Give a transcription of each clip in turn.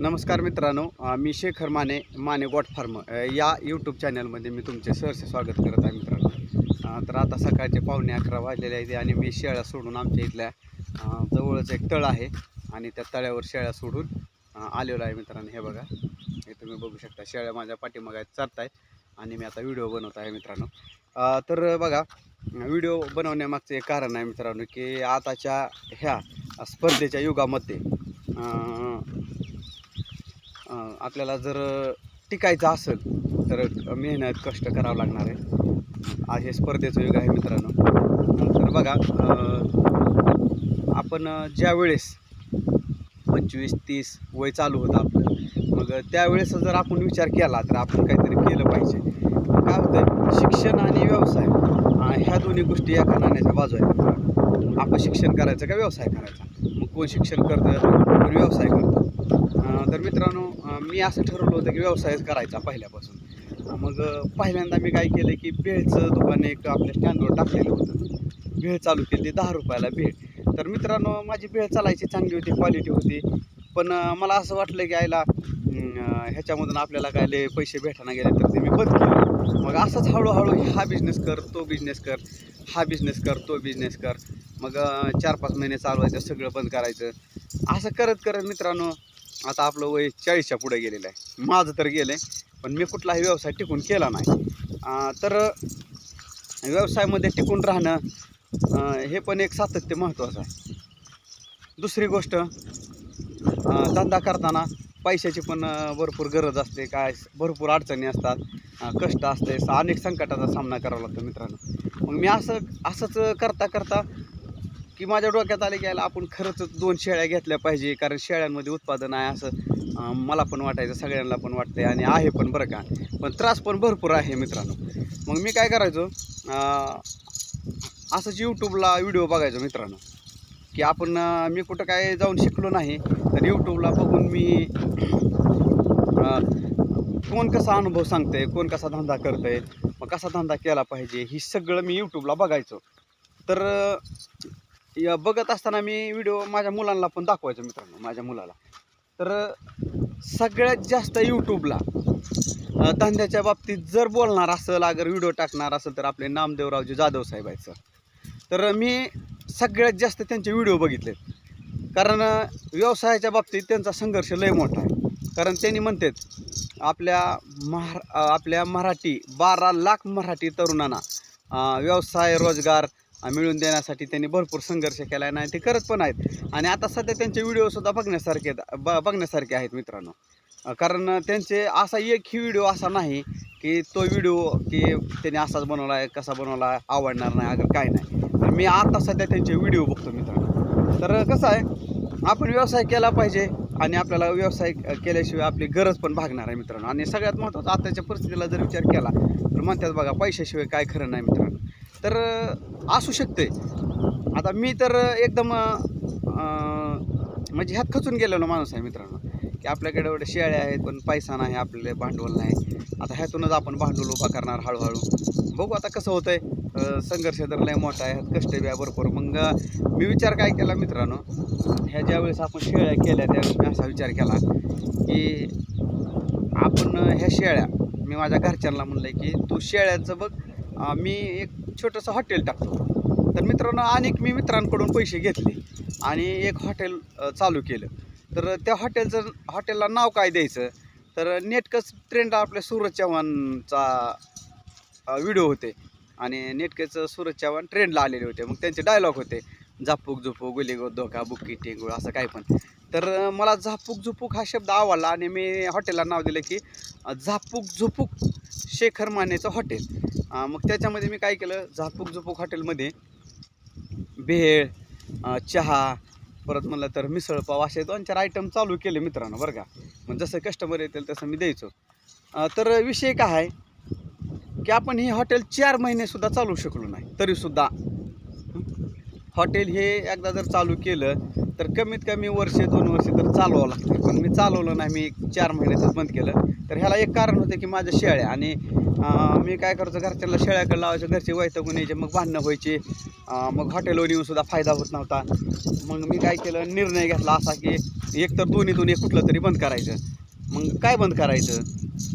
नमस्कार मित्रांनो मी शेखर माने माने गॉट फार्म. या यूट्यूब चॅनलमध्ये मी तुमचे सहर्ष स्वागत करत आहे मित्रांनो. तर आता सकाळचे पावणे अकरा वाजलेले आहेत आणि मी शेळ्या सोडून आमच्या इथल्या जवळच एक तळ आहे आणि त्या तळ्यावर शेळ्या सोडून आलेलो आहे मित्रांनो. हे बघा हे तुम्ही बघू शकता. शेळ्या माझ्या पाठीमागात चालत आहेत आणि मी आता व्हिडिओ बनवत आहे मित्रांनो. तर बघा व्हिडिओ बनवण्यामागचं एक कारण आहे मित्रांनो की आताच्या ह्या स्पर्धेच्या युगामध्ये आपल्याला जर टिकायचं असेल तर मेहनत कष्ट करावं लागणार आहे. आज हे स्पर्धेचं युग आहे मित्रांनो. तर बघा आपण ज्या वेळेस पंचवीस तीस वय चालू होतं आपलं मग त्यावेळेस जर आपण विचार केला तर आपण काहीतरी केलं पाहिजे. काय होतं शिक्षण आणि व्यवसाय ह्या दोन्ही गोष्टी एका नाण्याच्या बाजू आहेत आपण शिक्षण करायचं का व्यवसाय करायचा? मग कोण शिक्षण करतं? कोण व्यवसाय करतं? तर मित्रांनो मी असं ठरवलं होतं की व्यवसायच करायचा पहिल्यापासून. मग पहिल्यांदा मी काय केलं की भेळचं दुकान एक आपल्या स्टँडवर टाकलेलं होतं. भेळ चालू केली दहा रुपयाला भेळ. तर मित्रांनो माझी भेळ चालायची चांगली होती क्वालिटी होती. पण मला असं वाटलं की आईला ह्याच्यामधून आपल्याला काय पैसे भेटायला गेले तर ते मी बंद केलं. मग असंच हळूहळू हा बिझनेस कर तो बिझनेस कर हा बिझनेस कर तो बिझनेस कर. मग चार पाच महिने चालवायचं सगळं बंद करायचं. असं करत करत मित्रांनो आता आपलं वय चाळीसच्या पुढे गेलेलं आहे. माझं तर गेलं आहे पण मी कुठलाही व्यवसाय टिकून केला नाही. तर व्यवसायामध्ये टिकून राहणं हे पण एक सातत्य महत्त्वाचं आहे. दुसरी गोष्ट धंदा करताना पैशाची पण भरपूर गरज असते. काय भरपूर अडचणी असतात. कष्ट असते. अनेक संकटाचा सामना करावा लागतो मित्रांनो. मग मी असं असंच करता करता की माझ्या डोक्यात आले की याला आपण खरंच दोन शेळ्या घेतल्या पाहिजे कारण शेळ्यांमध्ये उत्पादन आहे असं मला पण वाटायचं सगळ्यांना पण वाटतंय आणि आहे पण बरं का. पण त्रास पण भरपूर आहे मित्रांनो. मग मी काय करायचो असंच यूट्यूबला व्हिडिओ बघायचो मित्रांनो की आपण मी कुठं काय जाऊन शिकलो नाही तर यूट्यूबला बघून मी कोण कसा अनुभव सांगतंय कोण कसा धंदा करतंय मग कसा धंदा केला पाहिजे ही सगळं मी यूट्यूबला बघायचो. तर या बघत असताना मी व्हिडिओ माझ्या मुलांना पण दाखवायचो मित्रांनो माझ्या मुलाला. तर सगळ्यात जास्त यूट्यूबला धंद्याच्या बाबतीत जर बोलणार असेल अगर व्हिडिओ टाकणार असेल तर आपले नामदेवरावजी जाधव साहेब आहेत सर. तर मी सगळ्यात जास्त त्यांचे व्हिडिओ बघितले कारण व्यवसायाच्या बाबतीत त्यांचा संघर्ष लय मोठा आहे. कारण त्यांनी म्हणतात आपल्या महा आपल्या मराठी बारा लाख मराठी तरुणांना व्यवसाय रोजगार मिळवून देण्यासाठी त्यांनी भरपूर संघर्ष केला आहे आणि ते करत पण आहेत. आणि आता सध्या त्यांचे व्हिडिओसुद्धा बघण्यासारखे आहेत- ब बघण्यासारखे आहेत मित्रांनो. कारण त्यांचे असा एकही व्हिडिओ असा नाही की तो व्हिडिओ की त्याने असाच बनवला आहे कसा बनवला आहे आवडणार नाही अगर काय नाही. तर मी आता सध्या त्यांचे व्हिडिओ बघतो मित्रांनो. तर कसं आहे आपण व्यवसाय केला पाहिजे आणि आपल्याला व्यवसाय केल्याशिवाय आपली गरज पण भागणार आहे मित्रांनो. आणि सगळ्यात महत्त्वाचं आताच्या परिस्थितीला जर विचार केला तर म्हणतात बघा पैशाशिवाय काय खरं नाही मित्रांनो. तर असू शकते. आता मी तर एकदम म्हणजे ह्यात खचून गेलेलो माणूस आहे मित्रांनो की आपल्याकडे एवढे शेळ्या आहेत पण पैसा नाही आपल्याला भांडवल नाही. आता ह्यातूनच आपण भांडवल उभा करणार हळूहळू. बघू आता कसं होतंय. आहे संघर्ष तर लय मोठा आहे ह्यात कष्ट बी आहे भरपूर. मग मी विचार काय केला मित्रांनो ह्या ज्या वेळेस आपण शेळ्या केल्या त्यावेळेस मी असा विचार केला की आपण ह्या शेळ्या मी माझ्या घरच्यांना म्हणलं की तू शेळ्यांचं बघ. मी एक छोटंसं हॉटेल टाकतो. तर मित्रांनो अनेक मी मित्रांकडून पैसे घेतले आणि एक हॉटेल चालू केलं. तर त्या हॉटेलचं हॉटेलला नाव काय द्यायचं? तर नेटकंच ट्रेंड आपल्या सूरज चव्हाणचा व्हिडिओ होते. आणि नेटकेचं सूरज चव्हाण ट्रेंडला आलेले होते. मग त्यांचे डायलॉग होते. झापूक झुपूक गुलिगो धोका बुक्की टेंगूळ असं काय पण. तर मला झापूक झुपूक हा शब्द आवडला आणि मी हॉटेलला नाव दिलं की झापूक झुपूक. शेखर मानेचं हॉटेल. मग त्याच्यामध्ये मी काय केलं? झापूक झुपूक हॉटेलमध्ये भेळ चहा परत म्हणलं तर मिसळपाव असे दोन चार आयटम चालू केले मित्रांनो बरं का. मग जसं कस्टमर येतील तसं मी द्यायचो. तर विषय काय आहे? की आपण हे हॉटेल चार महिनेसुद्धा चालू शकलो नाही तरीसुद्धा. हॉटेल हे एकदा जर चालू केलं तर कमीत कमी वर्ष दोन वर्ष तर चालवावं लागतं. पण मी चालवलं नाही मी चार महिन्यातच बंद केलं. तर ह्याला एक कारण होतं की माझ्या शेळ्या आणि मी काय करायचो घरच्यांना शेळ्याकडे लावायचं घरचे वैतगून यायचे मग भांडणं व्हायचे. मग हॉटेलवर येऊन सुद्धा फायदा होत नव्हता. मग मी काय केलं निर्णय घेतला असा की एक तर दोन्हीतून एक कुठलं तरी बंद करायचं. मग काय बंद करायचं?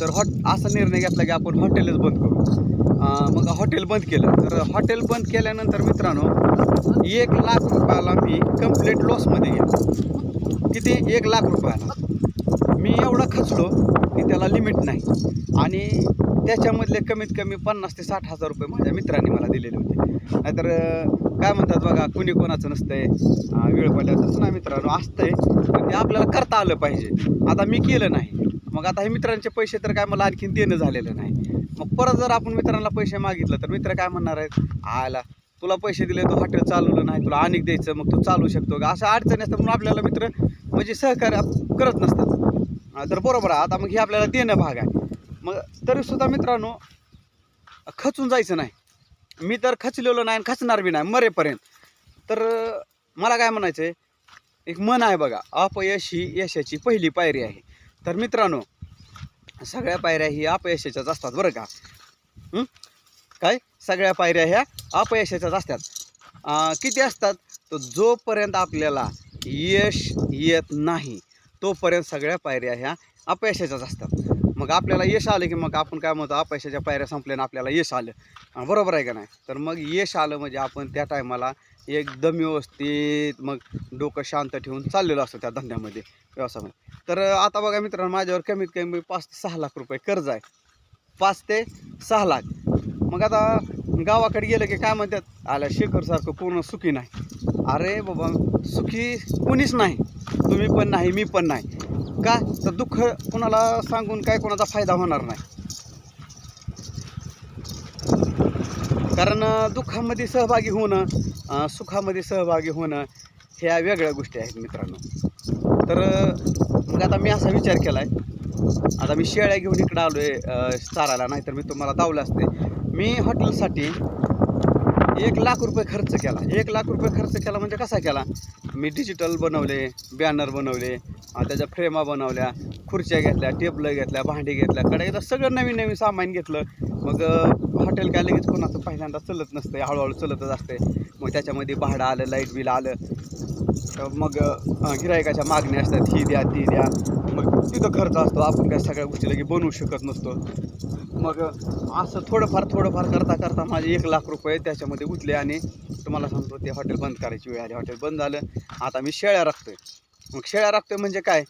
तर हॉट असा निर्णय घेतला की आपण हॉटेलच बंद करू. मग हॉटेल बंद केलं. तर हॉटेल बंद केल्यानंतर मित्रांनो एक लाख रुपयाला मी कंप्लीट लॉसमध्ये गेलो. किती? एक लाख रुपयाला. मी एवढा खचलो की त्याला लिमिट नाही. आणि त्याच्यामधले कमीत कमी पन्नास ते साठ हजार रुपये माझ्या मित्रांनी मला दिलेले होते. नाहीतर काय म्हणतात बघा कुणी कोणाचं नसतंय. वेळ पडल्याचं नाही मित्रांनो असतंय. पण ते आपल्याला करता आलं पाहिजे. आता मी केलं नाही. मग आता हे मित्रांचे पैसे तर काय मला आणखीन देणं झालेलं नाही. मग परत जर आपण मित्रांना पैसे मागितलं तर मित्र काय म्हणणार आहेत? आला तुला पैसे दिले तू हॉटेल चालवलं नाही तुला अनेक द्यायचं मग तू चालू शकतो का? असं अडचणी असतात म्हणून आपल्याला मित्र म्हणजे सहकार्य करत नसतात. तर बरोबर आहे. आता मग हे आपल्याला देणं भाग आहे. मग तरीसुद्धा मित्रांनो खचून जायचं नाही. मी तर खचलेलो नाही आणि खचणार बी नाही मरेपर्यंत. तर मला काय म्हणायचं आहे एक मन आहे बघा अपयश ही यशाची पहिली पायरी आहे. तर मित्रांनो सगळ्या पायऱ्या ही अपयशाच्याच असतात बरं का? काय? सगळ्या पायऱ्या ह्या अपयशाच्याच असतात. किती असतात? तर जोपर्यंत आपल्याला यश येत नाही तोपर्यंत सगळ्या पायऱ्या ह्या अपयशाच्याच असतात. मग आपल्याला यश आलं की मग आपण काय म्हणतो अपयशाच्या पायऱ्या संपल्यानं आपल्याला यश आलं. बरोबर आहे का नाही? तर मग यश आलं म्हणजे आपण त्या टायमाला एकदम व्यवस्थित मग डोकं शांत ठेवून चाललेलो असतो त्या धंद्यामध्ये व्यवसायामध्ये. तर आता बघा मित्रांनो माझ्यावर कमीत कमी पाच ते सहा लाख रुपये कर्ज आहे. पाच ते सहा लाख. मग आता गावाकडे गेलं की काय म्हणतात आल्या शेखरसारखं पूर्ण सुखी नाही. अरे बाबा सुखी कुणीच नाही. तुम्ही पण नाही मी पण नाही. का? तर दुःख कोणाला सांगून काय कोणाचा फायदा होणार नाही. कारण दुःखामध्ये सहभागी होणं सुखामध्ये सहभागी होणं ह्या वेगळ्या गोष्टी आहेत मित्रांनो. तर मग आता मी असा विचार केला आहे आता मी शेळ्या घेऊन इकडं आलो आहे चारायला नाहीतर मी तुम्हाला दावलं असते. मी हॉटेलसाठी एक लाख रुपये खर्च केला. एक लाख रुपये खर्च केला म्हणजे कसा केला? मी डिजिटल बनवले बॅनर बनवले त्याच्या फ्रेमा बनवल्या खुर्च्या घेतल्या टेबलं घेतल्या भांडी घेतल्या कडे सगळं नवीन नवीन सामान घेतलं. मग हॉटेल काय लगेच कोणाचं पहिल्यांदा चलत नसतं हळूहळू चलतच असते मग त्याच्यामध्ये भाडं आलं लाइट बिल आलं. तर मग गिरायकाच्या मागण्या असतात ही द्या ती द्या. मग तिथं खर्च असतो आपण काय सगळ्या गोष्टी लगे बनवू शकत नसतो. मग असं थोडंफार थोडंफार करता करता माझे एक लाख रुपये त्याच्यामध्ये गुंतले आणि तुम्हाला सांगतो ते हॉटेल बंद करायची वेळ आली. हॉटेल बंद झालं आता मी शेळ्या राखतोय. मग शेळ्या राखतोय म्हणजे काय?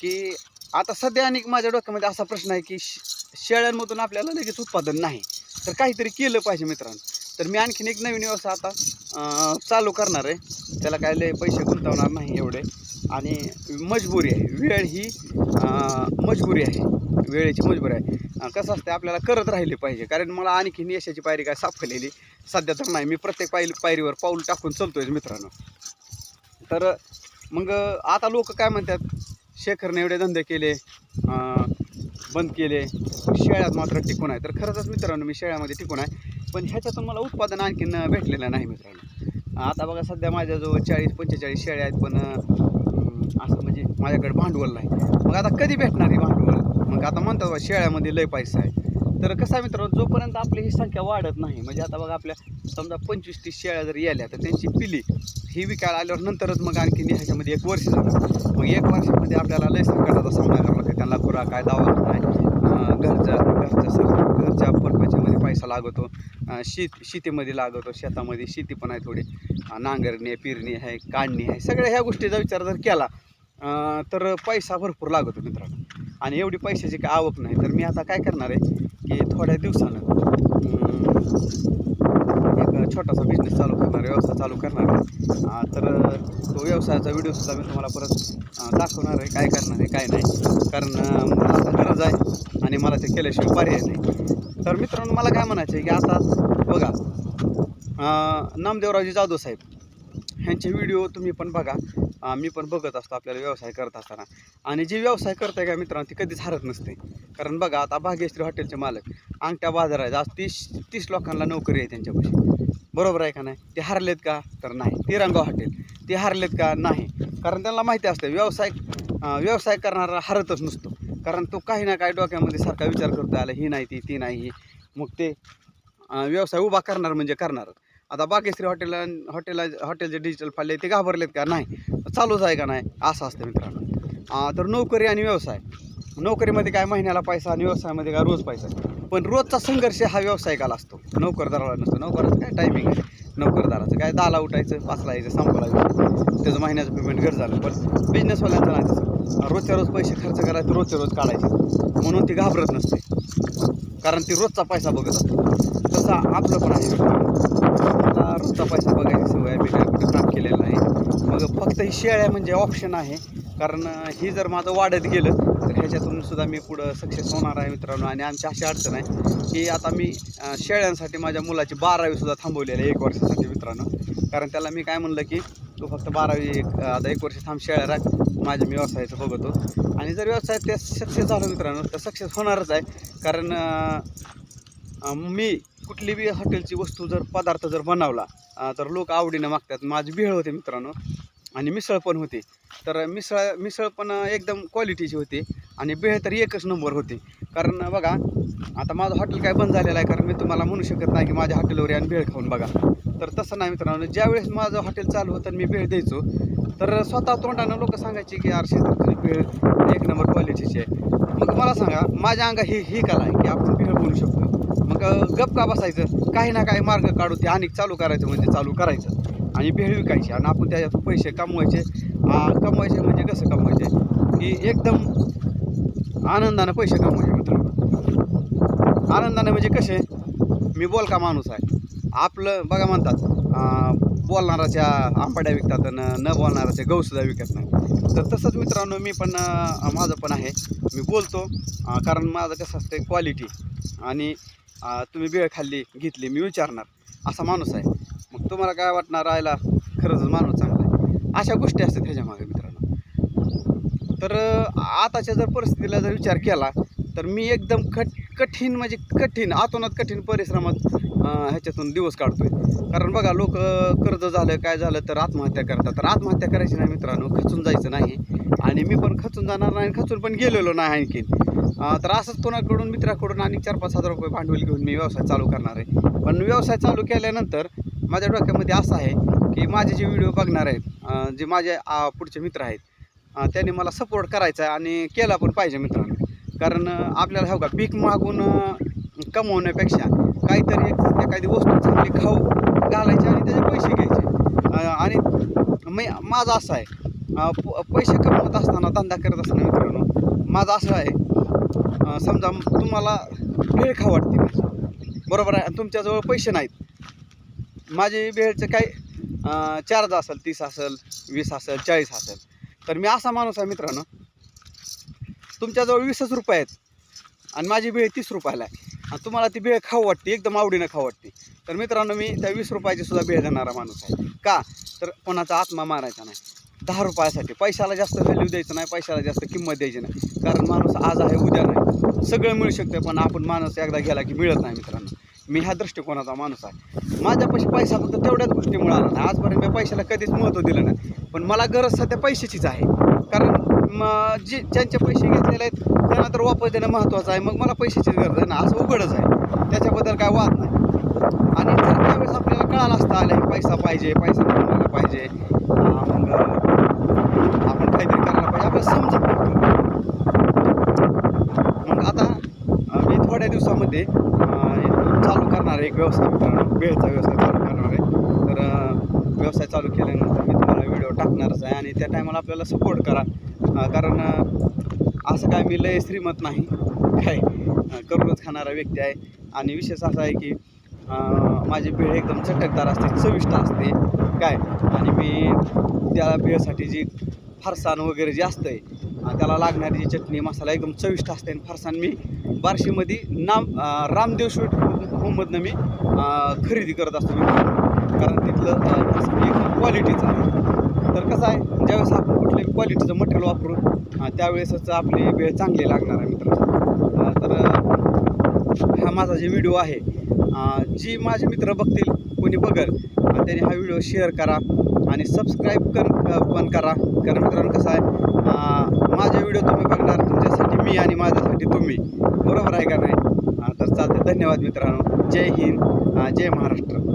की आता सध्या अनेक माझ्या डोक्यामध्ये असा प्रश्न आहे की श- शेळ्यांमधून आपल्याला लगेच उत्पादन नाही. तर काहीतरी केलं पाहिजे मित्रांनो. तर मी आणखीन एक नवीन व्यवसाय आता चालू करणार आहे. त्याला काय लय पैसे गुंतवणार नाही एवढे. आणि मजबुरी आहे. वेळ ही मजबुरी आहे. वेळेची मजबुरी आहे. कसं असतं आपल्याला करत राहिले पाहिजे. कारण मला आणखीन यशाची पायरी काय सापडलेली सध्या तर नाही. मी प्रत्येक पायरी पायरीवर पाऊल टाकून चालतोय मित्रांनो. तर मग आता लोक काय म्हणतात? शेखरने एवढे धंदे केले बंद केले. शेळ्यात मात्र टिकून आहे. तर खरंच मित्रांनो मी शेळ्यामध्ये टिकून आहे. पण ह्याच्यातून मला उत्पादन आणखीन भेटलेलं नाही मित्रांनो. आता बघा सध्या माझ्याजवळ चाळीस पंचेचाळीस शेळ्या आहेत पण असं म्हणजे माझ्याकडे भांडवल नाही. मग आता कधी भेटणार आहे भांडवल? मग आता म्हणतात शेळ्यामध्ये लय पैसा आहे. तर कसं आहे मित्रांनो जोपर्यंत आपली ही संख्या वाढत नाही म्हणजे आता बघा आपल्या समजा पंचवीस तीस शेळ्या जर याल्या तर त्यांची पिली ही विकायला आल्यावर नंतरच मग आणखी ह्याच्यामध्ये एक वर्ष झालं. मग एक वर्षामध्ये आपल्याला लय संकटाचा सामना करावा लागतो. त्यांना खुरा काय दावा काय घरचा घरच्या घरच्या सर घरच्या परपंचामध्ये पैसा लागतो शेत शेतीमध्ये लागतो शेतामध्ये शेती पण आहे थोडी. नांगरणी आहे पेरणी आहे काढणी आहे सगळ्या ह्या गोष्टीचा विचार जर केला तर पैसा भरपूर लागतो मित्रांनो. आणि एवढी पैशाची काय आवक नाही. तर मी आता काय करणार आहे की थोड्या दिवसानं एक छोटासा बिझनेस चालू करणार आहे व्यवसाय चालू करणार आहे. तर तो व्यवसायाचा व्हिडिओसुद्धा मी तुम्हाला परत दाखवणार आहे काय करणार आहे काय नाही. कारण मला आता गरज आहे आणि मला ते केल्याशिवाय पर्याय नाही. तर मित्रांनो मला काय म्हणायचं आहे की आता बघा नामदेवरावजी जाधव साहेब ह्यांचे व्हिडिओ तुम्ही पण बघा. मी पण बघत असतो आपल्याला व्यवसाय करत असताना. आणि जे व्यवसाय करताय का मित्रांनो ती कधीच हरत नसते. कारण बघा आता भाग्यश्री हॉटेलचे मालक अंगठ्या बाजार आहेत. आज तीस तीस लोकांना नोकरी आहे त्यांच्यापाशी. बरोबर आहे का नाही? ते हरलेत का? तर नाही. तिरंगा हॉटेल. ते हरलेत का? नाही. कारण त्यांना माहिती असतं व्यवसाय व्यवसाय करणारा हरतच नसतो. कारण तो काही ना काही डोक्यामध्ये सारखा विचार करतो आला ही नाही ती ती नाही मग ते व्यवसाय उभा करणार म्हणजे करणारच आता बाकेश्री हॉटेल हॉटेल हॉटेलचे डिजिटल फाडले ते घाबरलेत का? नाही. चालूच आहे का नाही? असं असतं मित्रांनो. तर नोकरी आणि व्यवसाय. नोकरीमध्ये काय महिन्याला पैसा आणि व्यवसायामध्ये काय रोज पैसा? पण रोजचा संघर्ष हा व्यावसायिकाला असतो. नोकरदाराला नसतो. नोकराचं काय टायमिंग आहे? नोकरदाराचं काय दहाला उठायचं पाचला यायचं संपला यायचं. त्याचं महिन्याचं पेमेंट घर झालं पण बिझनेसवाल्यांचं नाही तसं. रोजच्या रोज पैसे खर्च करायचे रोजच्या रोज काढायचे. म्हणून ती घाबरत नसते. कारण ती रोजचा पैसा बघत असते. तसा आपलं पण आहे. आता बघायची सवय मी काय काम केलेलं नाही. मग फक्त ही शेळ्या म्हणजे ऑप्शन आहे. कारण ही जर माझं वाढत गेलं तर ह्याच्यातून सुद्धा मी पुढं सक्सेस होणार आहे मित्रांनो. आणि आमची अशी अडचण आहे की आता मी शेळ्यांसाठी माझ्या मुलाची बारावी सुद्धा थांबवलेली आहे एक वर्षासाठी मित्रांनो. कारण त्याला मी काय म्हणलं की तू फक्त बारावी एक आता एक वर्ष थांब शेळ्या राख. माझ्या मी व्यवसायाचं बघतो. आणि जर व्यवसाय ते सक्सेस झालं मित्रांनो तर सक्सेस होणारच आहे. कारण मी कुठली बी हॉटेलची वस्तू जर पदार्थ जर बनवला तर लोक आवडीनं मागतात. माझी भेळ होते मित्रांनो आणि मिसळ पण होती. तर मिसळ मिसळ पण एकदम क्वालिटीची होती आणि भेळ तर एकच नंबर होती. कारण बघा आता माझं हॉटेल काय बंद झालेलं आहे कारण मी तुम्हाला म्हणू शकत नाही की माझ्या हॉटेलवर आणि भेळ खाऊन बघा. तर तसं नाही मित्रांनो ज्यावेळेस माझं हॉटेल चालू होतं आणि मी भेळ द्यायचो तर स्वतः तोंडानं लोक सांगायचे की यार शेतात भेळ एक नंबर क्वालिटीची आहे. मग मला सांगा माझ्या अंगा ही ही कला आहे की आपण भेळ बनवू शकतो. मग गप का बसायचं? काही ना काही मार्ग काढू ते आणि चालू करायचं म्हणजे चालू करायचं. आणि भेळ विकायची. आणि आपण त्याच्यातून पैसे कमवायचे. कमवायचे म्हणजे कसं कमवायचे? की एकदम आनंदानं पैसे कमवायचे मित्रांनो. आनंदानं म्हणजे कसे? मी बोल का माणूस आहे. आपलं बघा म्हणतात बोलणाराच्या आंबाड्या विकतात आणि न बोलणाराच्या गहूसुद्धा विकत नाही. तर तसंच मित्रांनो मी पण माझं पण आहे. मी बोलतो कारण माझं कसं असतं क्वालिटी आणि तुम्ही वेळ खाल्ली घेतली मी विचारणार. असा माणूस आहे. मग तुम्हाला काय वाटणार राहायला? खरंच माणूस चांगला आहे. अशा गोष्टी असतात ह्याच्यामागे मित्रांनो. तर आताच्या जर परिस्थितीला जर विचार केला तर मी एकदम कठ कठीण म्हणजे कठीण आतोनात कठीण परिश्रमात ह्याच्यातून दिवस काढतोय. कारण बघा लोक कर्ज झालं काय झालं तर आत्महत्या करतात. तर आत्महत्या करायची नाही मित्रांनो खचून जायचं नाही. आणि मी पण खचून जाणार नाही आणि खचून पण गेलेलो नाही आणखीन. तर असंच कोणाकडून मित्राकडून आणि चार पाच हजार रुपये भांडवल घेऊन मी व्यवसाय चालू करणार आहे. पण व्यवसाय चालू केल्यानंतर माझ्या डोक्यामध्ये असं आहे की माझे जे व्हिडिओ बघणार आहेत जे माझे पुढचे मित्र आहेत त्यांनी मला सपोर्ट करायचा आहे आणि केला पण पाहिजे मित्रांनो. कारण आपल्याला हो का पीक मागून कमवण्यापेक्षा काहीतरी एक एखादी वस्तू चांगली खाऊ घालायची आणि त्याचे पैसे घ्यायचे. आणि मी माझं असं आहे. पैसे कमवत असताना धंदा करत असताना मित्रांनो माझं असं आहे. समजा तुम्हाला भेळ खाऊ वाटते. बरोबर आहे? तुमच्याजवळ पैसे नाहीत. माझे भेळचं काही चार्ज असेल तीस असेल वीस असेल चाळीस असेल. तर मी असा माणूस आहे मित्रांनो तुमच्याजवळ वीसच रुपये आहेत आणि माझी भेळ तीस रुपयाला आहे. आणि तुम्हाला ती बेळ खाऊ वाटते एकदम आवडीनं खाऊ वाटते. तर मित्रांनो मी त्या वीस रुपयाची सुद्धा बेळ देणारा माणूस आहे. का? तर कोणाचा आत्मा मारायचा नाही. दहा रुपयासाठी. पैशाला जास्त व्हॅल्यू द्यायचं नाही पैशाला जास्त किंमत द्यायची नाही. कारण माणूस आज आहे उद्या नाही. सगळं मिळू शकतं पण आपण माणूस एकदा गेला की मिळत नाही मित्रांनो. मी ह्या दृष्टिकोनाचा माणूस आहे. माझ्यापाशी पैसा फक्त तेवढ्याच गोष्टी मिळाला नाही. आजपर्यंत मी पैशाला कधीच महत्त्व दिलं नाही. पण मला गरज सध्या पैशाचीच आहे. कारण मग जे ज्यांचे पैसे घेतलेले आहेत त्यांना तर वापस देणं महत्त्वाचं आहे. मग मला पैशाची गरज आहे ना. असं उघडच आहे. त्याच्याबद्दल काय वाद नाही. आणि जर त्यावेळेस आपल्याला कळालं असतं आलं पैसा पाहिजे पैसा कमवायला पाहिजे. मग आपण काहीतरी करायला पाहिजे. आपल्याला समजत नव्हतं. मग आता मी थोड्या दिवसामध्ये चालू करणार आहे एक व्यवसाय मित्रांनो. वेळचा व्यवसाय चालू करणार आहे. तर व्यवसाय चालू केल्यानंतर मी तुम्हाला व्हिडिओ टाकणारच आहे. आणि त्या टायमाला आपल्याला सपोर्ट करा. कारण असं काय मी लय श्रीमत नाही. काय करूनच खाणारा व्यक्ती आहे. आणि विशेष असा आहे की माझी भेळ एकदम चटकदार असते चविष्ट असते. काय आणि मी त्या भेळसाठी जी फरसाण वगैरे जे असतं आहे त्याला लागणारी जी चटणी मसाला एकदम चविष्ट असते. आणि फरसाण मी बार्शीमध्ये नाम रामदेव स्वीट होममधनं मी खरेदी करत असतो. मी कारण तिथलं फरसाण एकदम क्वालिटीचं आहे तर कसं आहे ज्यावेळेस आपण कुठल्याही क्वालिटीचं मटेरियल वापरू त्यावेळेसच आपली वेळ चांगली लागणार आहे मित्रांनो. तर हा माझा जे व्हिडिओ आहे जी माझे मित्र बघतील कोणी बघल त्यांनी हा व्हिडिओ शेअर करा आणि सबस्क्राईब कर पण करा. कारण मित्रांनो कसं आहे माझे व्हिडिओ तुम्ही बघणार तुमच्यासाठी मी आणि माझ्यासाठी तुम्ही. बरोबर आहे का नाही? तर चालते धन्यवाद मित्रांनो. जय हिंद. जय महाराष्ट्र.